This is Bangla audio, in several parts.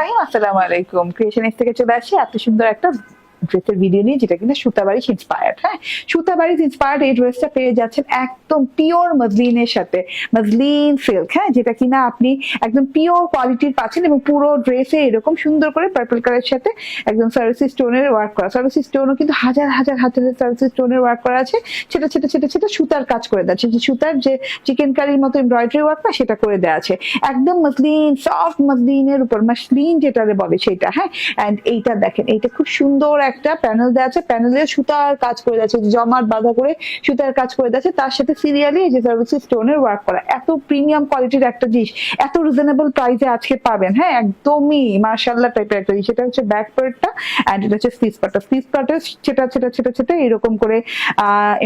রাহিম আসসালামু আলাইকুম। ক্রিয়েশন থেকে চলে আসি। এত সুন্দর একটা ড্রেসের ভিডিও নিয়ে, যেটা কিনা সুতাবাড়িশ ইন্সপায়ার্ড হ্যাঁ? সুতাবাড়িশ ইন্সপায়ার্ড এই ড্রেসটা পেয়ে যাচ্ছেন একদম পিওর মজলিনের সাথে মজলিন সিল্ক হ্যাঁ? যেটা কিনা আপনি একদম পিওর কোয়ালিটির পাচ্ছেন এবং পুরো ড্রেসে এরকম সুন্দর করে পার্পল কালারের সাথে একদম সার্ভিস স্টোনের ওয়ার্ক করা। সার্ভিস স্টোনও কিন্তু হাজার হাজার হাজার সার্ভিস স্টোনের ওয়ার্ক করা আছে। সেটা সেটা সেটা সেটা সুতার কাজ করে দেওয়া আছে। যে সুতার যে চিকেন কারির মতো এমব্রয়ডারি ওয়ার্ক না সেটা করে দেওয়া আছে। একদম মসলিন সফট মসলিনের উপর, মাসলিন যেটারে বলে সেটা হ্যাঁ? অ্যান্ড এইটা দেখেন, এইটা খুব সুন্দর একটা প্যানেল দেওয়া আছে প্যানেলে সুতার কাজ করে আছে, জমাট বাঁধা করে সুতার কাজ করে আছে, তার সাথে সিরিয়ালি এই যে সার্ভিস স্টোনের ওয়ার্ক করা। এত প্রিমিয়াম কোয়ালিটির একটা জিনিস, এত রিজনেবল প্রাইসে আজকে পাবেন। হ্যাঁ একদমই মার্শাল্লাহ টাইপের একটা জিনিস। সেটা হচ্ছে ব্যাক পার্টটা অ্যান্ড এটা হচ্ছে স্লিভ পার্টটা স্লিভ পার্টের সেটা সেটা সেটা সেটা এরকম করে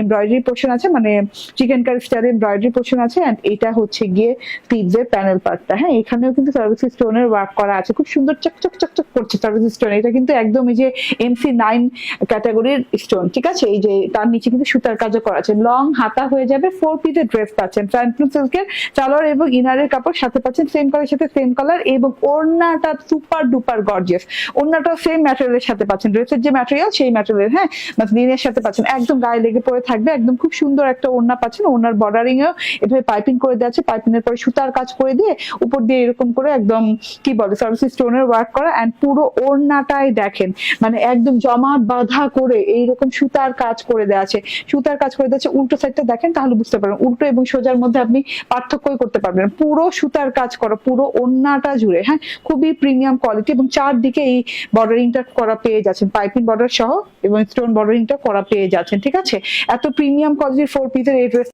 এমব্রয়ডারি পোর্শন আছে মানে chikankari style embroidery portion আছে অ্যান্ড এটা হচ্ছে গিয়ে স্লিভসের প্যানেল পার্টটা হ্যাঁ এখানেও কিন্তু সার্ভিস স্টোনের ওয়ার্ক করা আছে। খুব সুন্দর চকচক চকচক করছে সার্ভিস স্টোন এটা কিন্তু একদম এই যে এমসি নাইন ক্যাটাগরির স্টোন ঠিক আছে? এই যে তার নিচে কিন্তু সুতার কাজও করা আছে। লং হাতা হয়ে যাবে ফোর পিসের ড্রেস পাচ্ছেন। ফ্যান্টুন সিল্কের চালোয়ার এবং ইনারের কাপড় সাথে পাচ্ছেন সেম কালার সাথে সেম কালার এবং ওড়নাটা সুপার ডুপার গর্জিয়াস ওড়নাটা সেম ম্যাটেরিয়ালের সাথে পাচ্ছেন। ড্রেসের যে ম্যাটেরিয়াল সেই ম্যাটেরিয়াল হ্যাঁ? মাসলিনের সাথে পাচ্ছেন। একদম গায়ে লেগে পড়ে থাকবে, একদম খুব সুন্দর একটা ওড়না পাচ্ছেন। ওড়নার বর্ডারিং এও এভাবে পাইপিং করে দেওয়া আছে। পাইপিং এর পরে সুতার কাজ করে দিয়ে উপর দিয়ে এরকম করে একদম, কি বলে সার্ভিস স্টোনের ওয়ার্ক করা এন্ড পুরো ওড়নাটাই দেখেন। মানে একদম জমাট বাঁধা করে এইরকম সুতার কাজ করে দেওয়া আছে। সুতার কাজ করে দেওয়া আছে। উল্টো সাইডটা দেখেন, তাহলে বুঝতে পারবেন। উল্টো এবং সোজার মধ্যে আপনি পার্থক্যই করতে পারবেন। পুরো সুতার কাজ করা, পুরো ওড়নাটা জুড়ে হ্যাঁ? খুবই প্রিমিয়াম কোয়ালিটি এবং চারদিকে এই বর্ডারিংটা করা পেয়ে যাচ্ছেন। পাইপিং বর্ডার সহ এবং স্টোন বর্ডারিংটা করা পেয়ে যাচ্ছেন, ঠিক আছে? এত প্রিমিয়াম কোয়ালিটির ফোর পিসের এই ড্রেস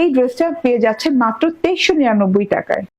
এই ড্রেসটা পেয়ে যাচ্ছেন মাত্র তেইশশো নিরানব্বই টাকায়।